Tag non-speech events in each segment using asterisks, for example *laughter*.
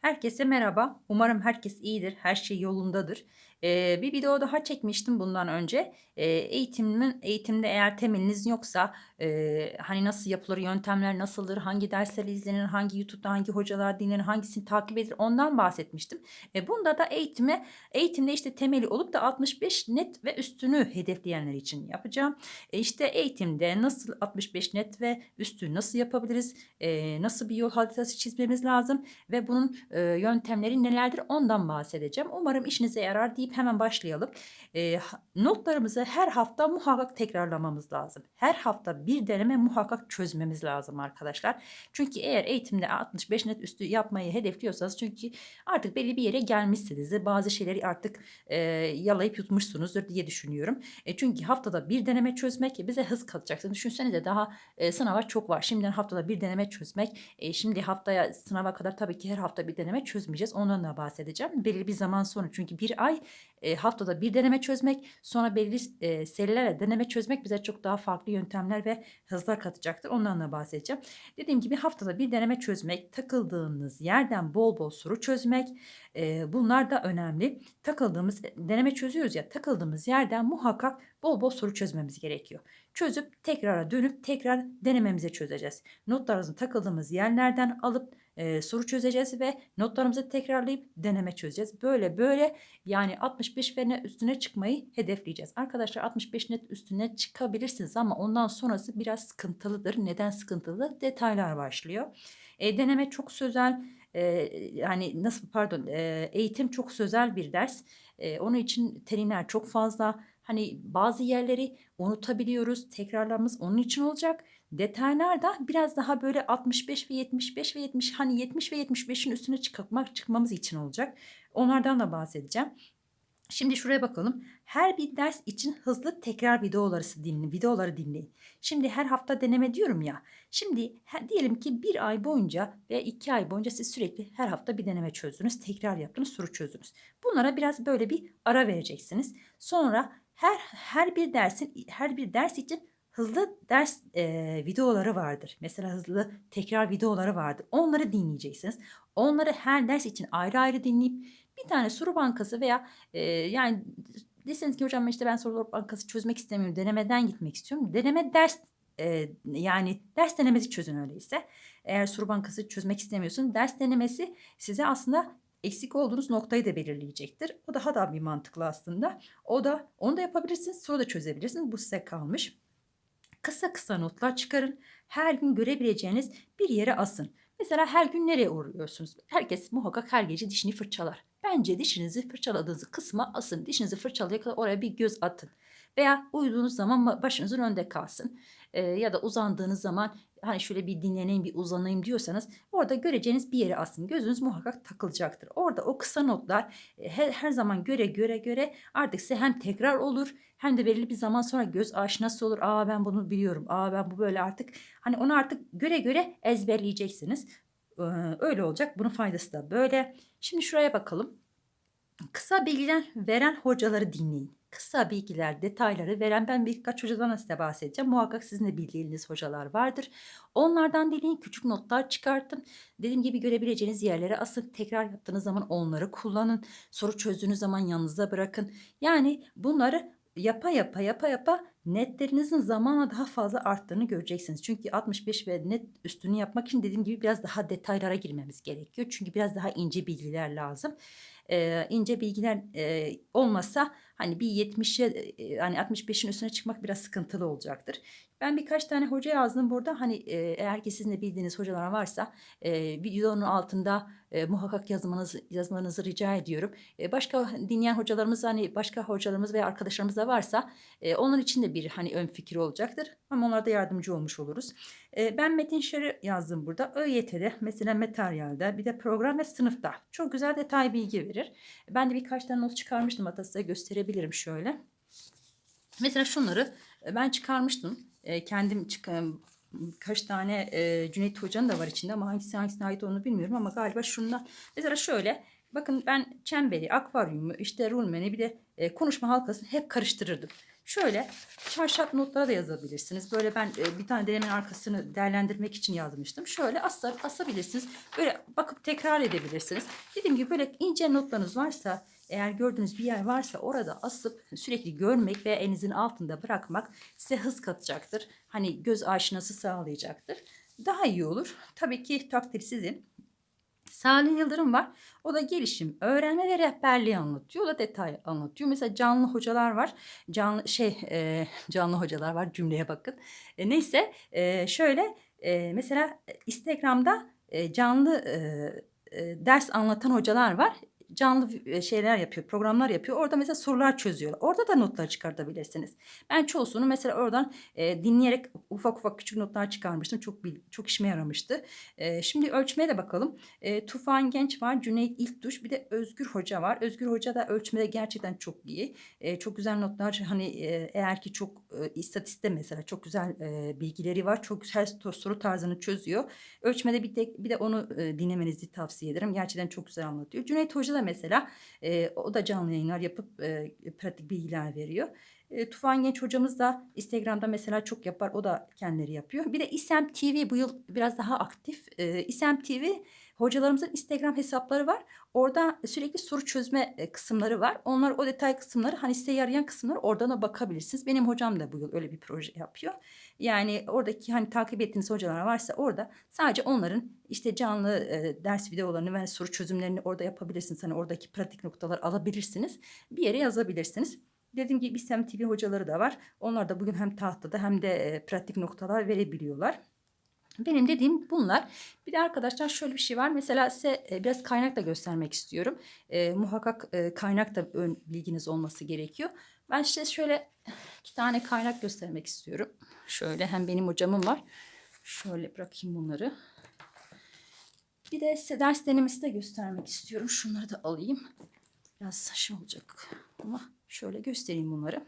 Herkese merhaba. Umarım herkes iyidir, her şey yolundadır. Ee, bir video daha çekmiştim bundan önce. Ee, eğitimin eğitimde eğer temeliniz yoksa e, hani nasıl yapılır, yöntemler nasıldır, hangi dersler izlenir, hangi YouTube'da hangi hocalar dinlenir, hangisini takip edilir ondan bahsetmiştim. E, bunda da eğitime eğitimde işte temeli olup da 65 net ve üstünü hedefleyenler için yapacağım. E, işte eğitimde nasıl 65 net ve üstü nasıl yapabiliriz, e, nasıl bir yol haritası çizmemiz lazım ve bunun e, yöntemleri nelerdir ondan bahsedeceğim. Umarım işinize yarar deyip hemen başlayalım. E, notlarımızı her hafta muhakkak tekrarlamamız lazım. Her hafta deneme muhakkak çözmemiz lazım arkadaşlar. Çünkü eğer eğitimde 65 net üstü yapmayı hedefliyorsanız çünkü artık belli bir yere gelmişsinizdir. Bazı şeyleri artık e, yalayıp yutmuşsunuzdur diye düşünüyorum. E, çünkü haftada bir deneme çözmek bize hız katacaksınız. Düşünsenize daha e, sınava çok var. Şimdiden haftada bir deneme çözmek. E, şimdi haftaya sınava kadar tabii ki her hafta bir deneme çözmeyeceğiz. Ondan da bahsedeceğim. Belirli bir zaman sonra çünkü bir ay e, haftada bir deneme çözmek sonra belirli e, serilerle deneme çözmek bize çok daha farklı yöntemler ve hızlar katacaktır. Ondan da bahsedeceğim. Dediğim gibi haftada bir deneme çözmek, takıldığınız yerden bol bol soru çözmek e, bunlar da önemli. Takıldığımız deneme çözüyoruz ya takıldığımız yerden muhakkak bol bol soru çözmemiz gerekiyor. Çözüp tekrara dönüp tekrar denememize çözeceğiz. Notlarımızı takıldığımız yerlerden alıp e, soru çözeceğiz ve notlarımızı tekrarlayıp deneme çözeceğiz. Böyle böyle yani 65 ve ne üstüne çıkmayı hedefleyeceğiz. Arkadaşlar 65 net üstüne çıkabilirsiniz ama ondan sonrası biraz sıkıntılıdır. Neden sıkıntılı? Detaylar başlıyor. E, deneme çok sözel e, yani nasıl pardon e, eğitim çok sözel bir ders. E, onun için terimler çok fazla. Hani bazı yerleri unutabiliyoruz. Tekrarlarımız onun için olacak. Detaylar da biraz daha böyle 65 ve 75 ve 70 hani 70 ve 75'in üstüne çıkmak çıkmamız için olacak. Onlardan da bahsedeceğim. Şimdi şuraya bakalım. Her bir ders için hızlı tekrar videoları dinleyin. Videoları dinleyin. Şimdi her hafta deneme diyorum ya. Şimdi diyelim ki bir ay boyunca ve iki ay boyunca siz sürekli her hafta bir deneme çözdünüz. Tekrar yaptınız, soru çözdünüz. Bunlara biraz böyle bir ara vereceksiniz. Sonra her her bir dersin her bir ders için hızlı ders e, videoları vardır. Mesela hızlı tekrar videoları vardır. Onları dinleyeceksiniz. Onları her ders için ayrı ayrı dinleyip bir tane soru bankası veya e, yani deseniz ki hocam işte ben soru bankası çözmek istemiyorum. Denemeden gitmek istiyorum. Deneme ders e, yani ders denemesi çözün öyleyse. Eğer soru bankası çözmek istemiyorsun ders denemesi size aslında eksik olduğunuz noktayı da belirleyecektir. O daha da bir mantıklı aslında. O da onu da yapabilirsiniz, soru da çözebilirsiniz. Bu size kalmış. Kısa kısa notlar çıkarın. Her gün görebileceğiniz bir yere asın. Mesela her gün nereye uğruyorsunuz? Herkes muhakkak her gece dişini fırçalar. Bence dişinizi fırçaladığınız kısma asın. Dişinizi fırçalaya kadar oraya bir göz atın. Veya uyuduğunuz zaman ba- başınızın önünde kalsın. Ee, ya da uzandığınız zaman hani şöyle bir dinleneyim bir uzanayım diyorsanız orada göreceğiniz bir yere asın. Gözünüz muhakkak takılacaktır. Orada o kısa notlar e, her, her zaman göre göre göre artık size hem tekrar olur hem de belirli bir zaman sonra göz aşinası olur. Aa ben bunu biliyorum. Aa ben bu böyle artık hani onu artık göre göre ezberleyeceksiniz. Ee, öyle olacak. Bunun faydası da böyle. Şimdi şuraya bakalım. Kısa bilgiler veren hocaları dinleyin. Kısa bilgiler, detayları veren ben birkaç hocadan size bahsedeceğim. Muhakkak sizin de bildiğiniz hocalar vardır. Onlardan dinleyin, küçük notlar çıkartın. Dediğim gibi görebileceğiniz yerlere asın. Tekrar yaptığınız zaman onları kullanın. Soru çözdüğünüz zaman yanınıza bırakın. Yani bunları yapa yapa yapa yapa netlerinizin zamanla daha fazla arttığını göreceksiniz. Çünkü 65 ve net üstünü yapmak için dediğim gibi biraz daha detaylara girmemiz gerekiyor. Çünkü biraz daha ince bilgiler lazım. İnce bilgiler olmasa hani bir 70'e e, hani 65'in üstüne çıkmak biraz sıkıntılı olacaktır. Ben birkaç tane hoca yazdım burada. Hani eğer ki sizin de bildiğiniz hocalar varsa e, videonun altında e, muhakkak yazmanızı yazmanızı rica ediyorum. E, başka dinleyen hocalarımız hani başka hocalarımız veya arkadaşlarımız da varsa e, onun için de bir hani ön fikir olacaktır. Ama onlara da yardımcı olmuş oluruz. E, ben metin şer'i yazdım burada. ÖYT'de mesela materyalde bir de program ve sınıfta çok güzel detay bilgi verir. Ben de birkaç tane not çıkarmıştım hatta size gösterebilirim şöyle. Mesela şunları e, ben çıkarmıştım. E, kendim çıkan kaç tane e, Cüneyt Hoca'nın da var içinde ama hangisi hangisine ait olduğunu bilmiyorum ama galiba şunlar. Mesela şöyle bakın ben çemberi, akvaryumu, işte rulmeni bir de e, konuşma halkasını hep karıştırırdım. Şöyle çarşaf notlara da yazabilirsiniz. Böyle ben e, bir tane denemenin arkasını değerlendirmek için yazmıştım. Şöyle asa, asabilirsiniz. Böyle bakıp tekrar edebilirsiniz. Dediğim gibi böyle ince notlarınız varsa eğer gördüğünüz bir yer varsa orada asıp sürekli görmek ve elinizin altında bırakmak size hız katacaktır. Hani göz aşinası sağlayacaktır. Daha iyi olur. Tabii ki takdir sizin. Salih Yıldırım var. O da gelişim, öğrenme ve rehberliği anlatıyor. O da detay anlatıyor. Mesela canlı hocalar var. Canlı şey e, canlı hocalar var. Cümleye bakın. E, neyse e, şöyle e, mesela Instagram'da e, canlı e, e, ders anlatan hocalar var canlı e, şeyler yapıyor, programlar yapıyor. Orada mesela sorular çözüyor. Orada da notlar çıkartabilirsiniz. Ben çoğusunu mesela oradan e, dinleyerek ufak ufak küçük notlar çıkarmıştım. Çok çok işime yaramıştı. E, şimdi ölçmeye de bakalım. E, Tufan Genç var, Cüneyt İlktuş, bir de Özgür Hoca var. Özgür Hoca da ölçmede gerçekten çok iyi. E, çok güzel notlar hani e, eğer ki çok e, istatiste mesela çok güzel e, bilgileri var. Çok güzel soru tarzını çözüyor. Ölçmede bir de, bir de onu e, dinlemenizi tavsiye ederim. Gerçekten çok güzel anlatıyor. Cüneyt Hoca da da mesela e, o da canlı yayınlar yapıp e, pratik bilgiler veriyor. E, Tufan Genç hocamız da Instagram'da mesela çok yapar. O da kendileri yapıyor. Bir de İSEM TV bu yıl biraz daha aktif. E, İSEM TV hocalarımızın Instagram hesapları var. Orada sürekli soru çözme kısımları var. Onlar o detay kısımları hani size yarayan kısımları oradan da bakabilirsiniz. Benim hocam da bu yıl öyle bir proje yapıyor. Yani oradaki hani takip ettiğiniz hocalar varsa orada sadece onların işte canlı e, ders videolarını ve soru çözümlerini orada yapabilirsiniz. Hani oradaki pratik noktalar alabilirsiniz. Bir yere yazabilirsiniz. Dediğim gibi İSEM TV hocaları da var. Onlar da bugün hem tahtada hem de e, pratik noktalar verebiliyorlar. Benim dediğim bunlar. Bir de arkadaşlar şöyle bir şey var. Mesela size e, biraz kaynak da göstermek istiyorum. E, muhakkak e, kaynak da ön bilginiz olması gerekiyor. Ben size şöyle iki tane kaynak göstermek istiyorum. Şöyle hem benim hocamım var. Şöyle bırakayım bunları. Bir de size ders denemesi de göstermek istiyorum. Şunları da alayım. Biraz şey olacak ama şöyle göstereyim bunları.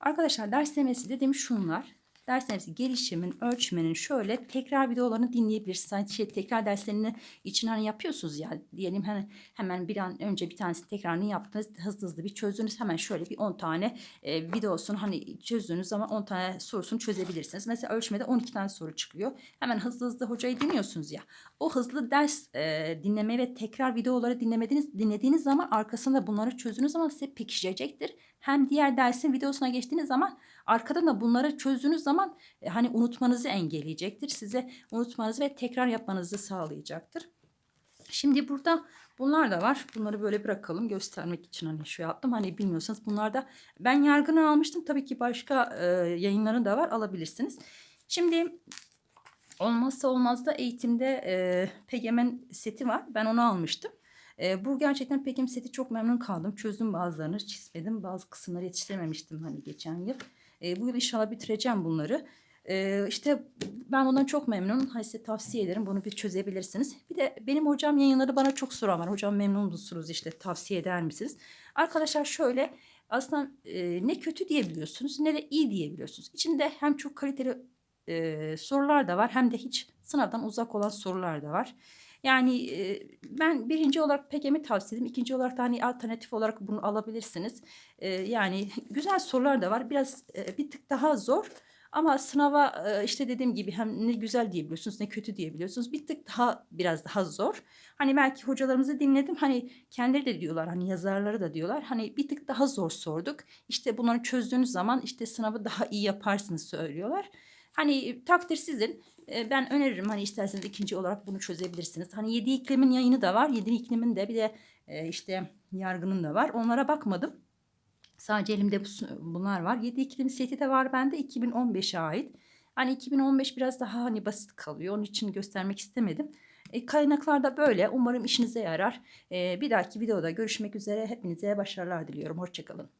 Arkadaşlar ders denemesi dediğim şunlar derslerinizi gelişimin, ölçmenin şöyle tekrar videolarını dinleyebilirsiniz. Hani şey, tekrar derslerini için hani yapıyorsunuz ya diyelim hani hemen bir an önce bir tanesi tekrarını yaptınız hızlı hızlı bir çözdünüz hemen şöyle bir 10 tane e, videosunu hani çözdüğünüz zaman 10 tane sorusunu çözebilirsiniz. Mesela ölçmede 12 tane soru çıkıyor. Hemen hızlı hızlı hocayı dinliyorsunuz ya. O hızlı ders e, dinleme ve tekrar videoları dinlemediğiniz dinlediğiniz zaman arkasında bunları çözdüğünüz zaman size pekişecektir. Hem diğer dersin videosuna geçtiğiniz zaman arkadan da bunları çözdüğünüz zaman e, hani unutmanızı engelleyecektir. Size unutmanızı ve tekrar yapmanızı sağlayacaktır. Şimdi burada bunlar da var. Bunları böyle bırakalım göstermek için hani şu yaptım. Hani bilmiyorsanız bunlar da ben yargını almıştım. Tabii ki başka e, yayınları da var alabilirsiniz. Şimdi olmazsa olmaz da eğitimde e, Pegemen seti var. Ben onu almıştım. E, bu gerçekten Pekim seti çok memnun kaldım. Çözdüm bazılarını çizmedim. Bazı kısımları yetiştirememiştim hani geçen yıl. E, bu yıl inşallah bitireceğim bunları. E, işte ben bundan çok memnunum. Hani size tavsiye ederim. Bunu bir çözebilirsiniz. Bir de benim hocam yayınları bana çok soran var. Hocam memnun musunuz işte tavsiye eder misiniz? Arkadaşlar şöyle aslında e, ne kötü diyebiliyorsunuz ne de iyi diyebiliyorsunuz. İçinde hem çok kaliteli e, sorular da var hem de hiç sınavdan uzak olan sorular da var. Yani e, ben birinci olarak PGM'i tavsiye ederim. İkinci olarak da hani alternatif olarak bunu alabilirsiniz. E, yani *laughs* güzel sorular da var. Biraz e, bir tık daha zor. Ama sınava işte dediğim gibi hem ne güzel diyebiliyorsunuz ne kötü diyebiliyorsunuz. Bir tık daha biraz daha zor. Hani belki hocalarımızı dinledim. Hani kendileri de diyorlar hani yazarları da diyorlar. Hani bir tık daha zor sorduk. İşte bunları çözdüğünüz zaman işte sınavı daha iyi yaparsınız söylüyorlar. Hani takdir sizin. E, ben öneririm hani isterseniz ikinci olarak bunu çözebilirsiniz. Hani yedi iklimin yayını da var. Yedi iklimin de bir de e, işte yargının da var. Onlara bakmadım. Sadece elimde bu, bunlar var. Yedi iklim seti de var bende 2015'e ait. Hani 2015 biraz daha hani basit kalıyor. Onun için göstermek istemedim. E, kaynaklar da böyle. Umarım işinize yarar. E, bir dahaki videoda görüşmek üzere. Hepinize başarılar diliyorum. Hoşçakalın.